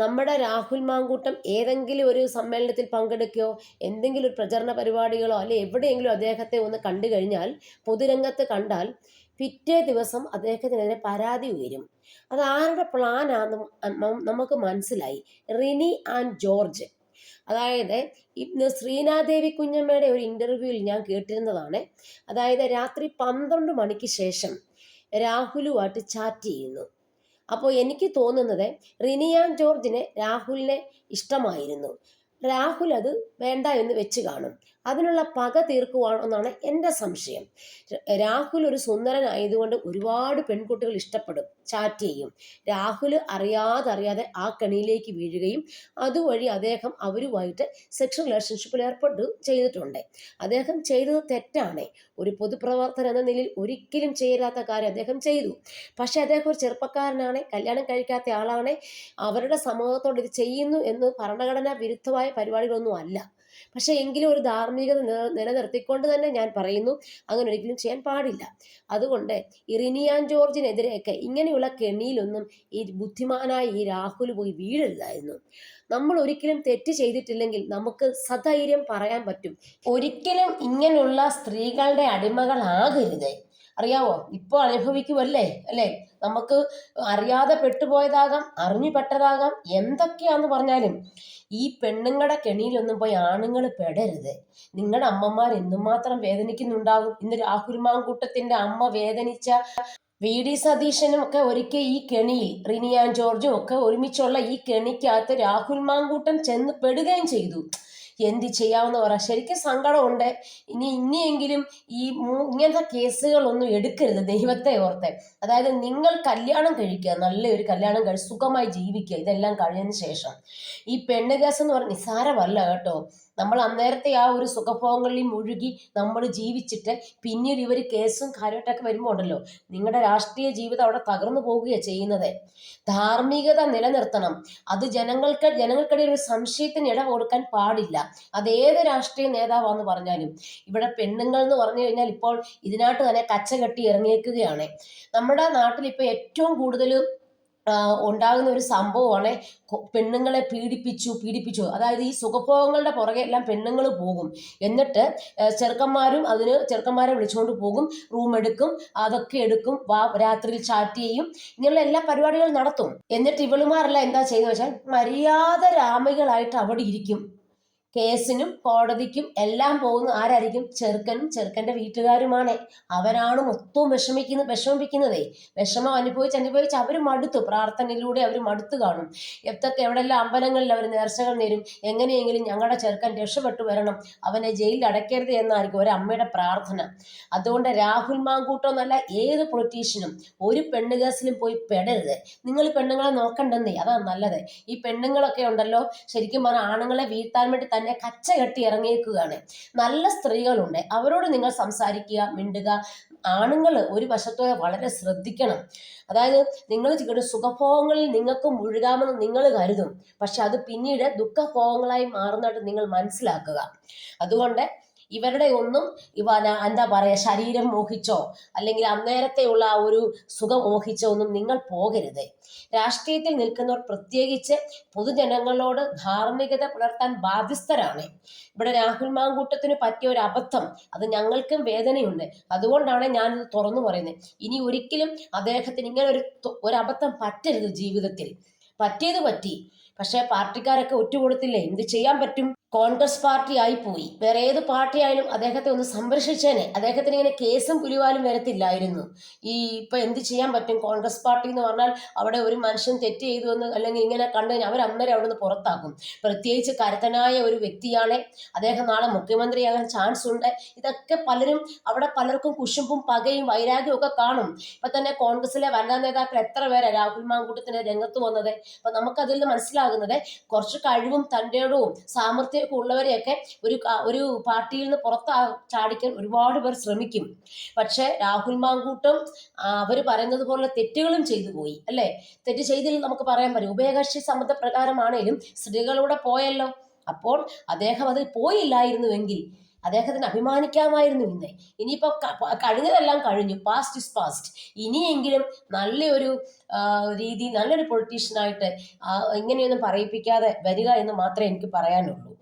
നമ്മുടെ രാഹുൽ മാങ്കൂട്ടം ഏതെങ്കിലും ഒരു സമ്മേളനത്തിൽ പങ്കെടുക്കുകയോ എന്തെങ്കിലും ഒരു പ്രചരണ പരിപാടികളോ അല്ലെ എവിടെയെങ്കിലും അദ്ദേഹത്തെ ഒന്ന് കണ്ടു കഴിഞ്ഞാൽ പൊതുരംഗത്ത് കണ്ടാൽ പിറ്റേ ദിവസം അദ്ദേഹത്തിനെതിരെ പരാതി ഉയരും. അത് ആരുടെ പ്ലാനാണെന്ന് നമുക്ക് മനസ്സിലായി. Rini and George. അതായത് ഇന്ന് ശ്രീനാദേവി കുഞ്ഞമ്മയുടെ ഒരു ഇന്റർവ്യൂവിൽ ഞാൻ കേട്ടിരുന്നതാണ്. അതായത് രാത്രി പന്ത്രണ്ട് മണിക്ക് ശേഷം രാഹുലുമായിട്ട് ചാറ്റ് ചെയ്യുന്നു. അപ്പോൾ എനിക്ക് തോന്നുന്നത് റിനിയാൻ ജോർജിന് രാഹുലിനെ ഇഷ്ടമായിരുന്നു. രാഹുൽ അത് വേണ്ട എന്ന് വെച്ച് കാണും. അതിനുള്ള പക തീർക്കുവാണോ എന്നാണ് എന്റെ സംശയം. രാഹുൽ ഒരു സുന്ദരനായതുകൊണ്ട് ഒരുപാട് പെൺകുട്ടികൾ ഇഷ്ടപ്പെടും ചാറ്റ് ചെയ്യും. രാഹുൽ അറിയാതെ അറിയാതെ ആ കണിയിലേക്ക് വീഴുകയും അതുവഴി അദ്ദേഹം അവരുമായിട്ട് സെക്ഷൽ റിലേഷൻഷിപ്പിൽ ഏർപ്പെട്ടു ചെയ്തിട്ടുണ്ട്. അദ്ദേഹം ചെയ്തത് തെറ്റാണ്. ഒരു പൊതുപ്രവർത്തകൻ എന്ന നിലയിൽ ഒരിക്കലും ചെയ്യരാത്ത കാര്യം അദ്ദേഹം ചെയ്തു. പക്ഷേ അദ്ദേഹം ഒരു ചെറുപ്പക്കാരനാണ് കല്യാണം കഴിക്കാത്ത ആളാണ്. അവരുടെ സമൂഹത്തോട് ഇത് ചെയ്യുന്നു എന്ന് ഭരണഘടനാ വിരുദ്ധമായ പരിപാടികളൊന്നും അല്ല. പക്ഷേ എങ്കിലും ഒരു ധാർമ്മികത നില- നിലനിർത്തിക്കൊണ്ട് തന്നെ ഞാൻ പറയുന്നു അങ്ങനെ ഒരിക്കലും ചെയ്യാൻ പാടില്ല. അതുകൊണ്ട് ഇറിനിയാൻ ജോർജിനെതിരെയൊക്കെ ഇങ്ങനെയുള്ള കെണിയിലൊന്നും ഈ ബുദ്ധിമാനായ ഈ രാഹുൽ പോയി വീഴരുതായിരുന്നു. നമ്മൾ ഒരിക്കലും തെറ്റ് ചെയ്തിട്ടില്ലെങ്കിൽ നമുക്ക് സധൈര്യം പറയാൻ പറ്റും. ഒരിക്കലും ഇങ്ങനെയുള്ള സ്ത്രീകളുടെ അടിമകളാകരുത്. അറിയാവോ? ഇപ്പോൾ അനുഭവിക്കുമല്ലേ അല്ലേ? നമുക്ക് അറിയാതെ പെട്ടുപോയതാകാം അറിഞ്ഞു പെട്ടതാകാം എന്തൊക്കെയാന്ന് പറഞ്ഞാലും ഈ പെണ്ണുങ്ങളുടെ കെണിയിലൊന്നും പോയി ആണുങ്ങൾ പെടരുത്. നിങ്ങളുടെ അമ്മമാർ എന്തുമാത്രം വേദനിക്കുന്നുണ്ടാകും? ഇന്ന് രാഹുൽ മാങ്കൂട്ടത്തിന്റെ അമ്മ വേദനിച്ച വി. ഡി. സതീശനും ഒക്കെ ഒരിക്കൽ ഈ കെണിയിൽ റിനിയാൻ ജോർജും ഒക്കെ ഒരുമിച്ചുള്ള ഈ കെണിക്കകത്ത് രാഹുൽ മാങ്കൂട്ടം ചെന്ന് പെടുകയും ചെയ്തു. എന്ത് ചെയ്യാമെന്ന് പറ. ശരിക്കും സങ്കടമുണ്ട്. ഇനി ഇനിയെങ്കിലും ഈ ഇങ്ങനത്തെ കേസുകളൊന്നും എടുക്കരുത് ദൈവത്തെ ഓർത്ത്. അതായത് നിങ്ങൾ കല്യാണം കഴിക്കുക നല്ലൊരു കല്യാണം കഴിച്ച് സുഖമായി ജീവിക്കുക ഇതെല്ലാം കഴിഞ്ഞതിന് ശേഷം. ഈ പെണ്ണ് എന്ന് പറഞ്ഞാൽ നിസ്സാരമല്ല കേട്ടോ. നമ്മൾ അന്നേരത്തെ ആ ഒരു സുഖഭോഗങ്ങളിൽ മുഴുകി നമ്മൾ ജീവിച്ചിട്ട് പിന്നീട് ഇവർ കേസും കാര്യമായിട്ടൊക്കെ വരുമ്പോൾ ഉണ്ടല്ലോ. നിങ്ങളുടെ രാഷ്ട്രീയ ജീവിതം അവിടെ തകർന്നു പോവുകയാണ് ചെയ്യുന്നത്. ധാർമ്മികത നിലനിർത്തണം. അത് ജനങ്ങൾക്ക് ജനങ്ങൾക്കിടയിൽ ഒരു സംശയത്തിന് ഇട കൊടുക്കാൻ പാടില്ല. അത് ഏത് രാഷ്ട്രീയ നേതാവാന്ന് പറഞ്ഞാലും. ഇവിടെ പെണ്ണുങ്ങൾ എന്ന് പറഞ്ഞു കഴിഞ്ഞാൽ ഇപ്പോൾ ഇതിനായിട്ട് തന്നെ കച്ച കെട്ടി ഇറങ്ങിയേക്കുകയാണ്. നമ്മുടെ നാട്ടിൽ ഇപ്പോൾ ഏറ്റവും കൂടുതൽ ഉണ്ടാകുന്ന ഒരു സംഭവമാണ് പെണ്ണുങ്ങളെ പീഡിപ്പിച്ചു പീഡിപ്പിച്ചു. അതായത് ഈ സുഖഭോഗങ്ങളുടെ പുറകെ എല്ലാം പെണ്ണുങ്ങൾ പോകും. എന്നിട്ട് ചെറുക്കന്മാരും അതിന് ചെറുക്കന്മാരെ വിളിച്ചുകൊണ്ട് പോകും റൂം എടുക്കും അതൊക്കെ എടുക്കും രാത്രിയിൽ ചാറ്റ് ചെയ്യും. ഇങ്ങനെയുള്ള എല്ലാ പരിപാടികളും നടത്തും. എന്നിട്ട് ഇവളുമാരെല്ലാം എന്താ ചെയ്യുന്നത് വെച്ചാൽ മര്യാദ രാമികളായിട്ട് അവിടെ ഇരിക്കും. കേസിനും കോടതിക്കും എല്ലാം പോകുന്ന ആരായിരിക്കും? ചെറുക്കനും ചെറുക്കന്റെ വീട്ടുകാരുമാണ്. അവരാണ് മൊത്തവും വിഷമിക്കുന്നത് വിഷമിപ്പിക്കുന്നതേ. വിഷമം അനുഭവിച്ച് അനുഭവിച്ച് അവർ മടുത്തു. പ്രാർത്ഥനയിലൂടെ അവർ മടുത്തു കാണും. എത്തൊക്കെ എവിടെല്ലാം അമ്പലങ്ങളിൽ അവർ നേർച്ചകൾ നേരും? എങ്ങനെയെങ്കിലും ഞങ്ങളുടെ ചെറുക്കൻ രക്ഷപ്പെട്ടു വരണം. അവനെ ജയിലിൽ അടയ്ക്കരുത് എന്നായിരിക്കും ഒരമ്മയുടെ പ്രാർത്ഥന. അതുകൊണ്ട് രാഹുൽ മാങ്കൂട്ടോ എന്നല്ല ഏത് പൊളിറ്റീഷ്യനും ഒരു പെണ്ണ് കേസിലും പോയി പെടരുത്. നിങ്ങൾ പെണ്ണുങ്ങളെ നോക്കണ്ടെന്നേ. അതാണ് നല്ലത്. ഈ പെണ്ണുങ്ങളൊക്കെ ഉണ്ടല്ലോ. ശരിക്കും പറഞ്ഞാൽ ആണുങ്ങളെ വീഴ്ത്താൻ വേണ്ടി തന്നെ കച്ച കെട്ടി ഇറങ്ങിയേക്കുകയാണ്. നല്ല സ്ത്രീകളുണ്ട്. അവരോട് നിങ്ങൾ സംസാരിക്കുക മിണ്ടുക. ആണുങ്ങൾ ഒരു വശത്തോടെ വളരെ ശ്രദ്ധിക്കണം. അതായത് നിങ്ങൾ ചെയ്യുന്ന സുഖഭോഗങ്ങളിൽ നിങ്ങൾക്ക് മുഴുകാമെന്ന് നിങ്ങൾ കരുതും. പക്ഷെ അത് പിന്നീട് ദുഃഖഭോഗങ്ങളായി മാറുന്നതായിട്ട് നിങ്ങൾ മനസ്സിലാക്കുക. അതുകൊണ്ട് ഇവരുടെ ഒന്നും ഇവ എന്താ പറയുക ശരീരം മോഹിച്ചോ അല്ലെങ്കിൽ അന്നേരത്തെയുള്ള ആ ഒരു സുഖം മോഹിച്ചോ ഒന്നും നിങ്ങൾ പോകരുത്. രാഷ്ട്രീയത്തിൽ നിൽക്കുന്നവർ പ്രത്യേകിച്ച് പൊതുജനങ്ങളോട് ധാർമ്മികത പുലർത്താൻ ബാധ്യസ്ഥരാണ്. ഇവിടെ രാഹുൽ മാങ്കൂട്ടത്തിന് പറ്റിയ ഒരു അബദ്ധം അത് ഞങ്ങൾക്കും വേദനയുണ്ട്. അതുകൊണ്ടാണ് ഞാൻ ഇത് തുറന്നു പറയുന്നത്. ഇനി ഒരിക്കലും അദ്ദേഹത്തിന് ഇങ്ങനെ ഒരു ഒരു അബദ്ധം പറ്റരുത് ജീവിതത്തിൽ. പറ്റിയത് പറ്റി. പക്ഷേ പാർട്ടിക്കാരൊക്കെ ഒറ്റുകൊടുത്തില്ലേ എന്ത് ചെയ്യാൻ പറ്റും? കോൺഗ്രസ് പാർട്ടി ആയി പോയി. വേറെ ഏത് പാർട്ടിയായാലും അദ്ദേഹത്തെ ഒന്ന് സംരക്ഷിച്ചേനെ. അദ്ദേഹത്തിന് ഇങ്ങനെ കേസും പുലിവാലും വരത്തില്ലായിരുന്നു. ഈ ഇപ്പൊ എന്ത് ചെയ്യാൻ പറ്റും? കോൺഗ്രസ് പാർട്ടി എന്ന് പറഞ്ഞാൽ അവിടെ ഒരു മനുഷ്യൻ തെറ്റ് ചെയ്തു എന്ന് അല്ലെങ്കിൽ ഇങ്ങനെ കണ്ടു കഴിഞ്ഞാൽ അവർ അന്നേരം നിന്ന് പുറത്താക്കും പ്രത്യേകിച്ച് കരുത്തനായ ഒരു വ്യക്തിയാണ്. അദ്ദേഹം നാളെ മുഖ്യമന്ത്രിയാകാൻ ചാൻസ് ഉണ്ട്. ഇതൊക്കെ പലരും അവിടെ പലർക്കും കുശുമ്പും പകയും വൈരാഗ്യവും ഒക്കെ കാണും. ഇപ്പൊ തന്നെ കോൺഗ്രസിലെ വനിതാ നേതാക്കൾ എത്ര പേരാ? രാഹുൽ മാങ്കൂട്ടത്തിന് രംഗത്ത് വന്നത്. അപ്പൊ നമുക്കതിൽ നിന്ന് മനസ്സിലാകുന്നത് കുറച്ച് കഴിവും തന്റെടവും സാമർഥ്യമൊക്കെ ഉള്ളവരെയൊക്കെ ഒരു ഒരു പാർട്ടിയിൽ നിന്ന് പുറത്താ ചാടിക്കാൻ ഒരുപാട് പേർ ശ്രമിക്കും. പക്ഷേ രാഹുൽ മാങ്കൂട്ടം അവർ പറയുന്നത് പോലെ തെറ്റുകളും ചെയ്തു പോയി അല്ലേ? തെറ്റ് ചെയ്തില്ല നമുക്ക് പറയാൻ പറ്റും. ഉഭയകക്ഷി സമ്മതപ്രകാരമാണേലും സ്ത്രീകളൂടെ പോയല്ലോ. അപ്പോൾ അദ്ദേഹം അത് പോയില്ലായിരുന്നുവെങ്കിൽ അദ്ദേഹത്തിന് അഭിമാനിക്കാമായിരുന്നു ഇന്ന്. ഇനിയിപ്പോൾ കഴിഞ്ഞതെല്ലാം കഴിഞ്ഞു. പാസ്റ്റ് ഇസ് പാസ്റ്റ് ഇനിയെങ്കിലും നല്ലൊരു രീതി നല്ലൊരു പൊളിറ്റീഷ്യനായിട്ട് ഇങ്ങനെയൊന്നും പറയിപ്പിക്കാതെ വരിക എന്ന് മാത്രമേ എനിക്ക് പറയാനുള്ളൂ.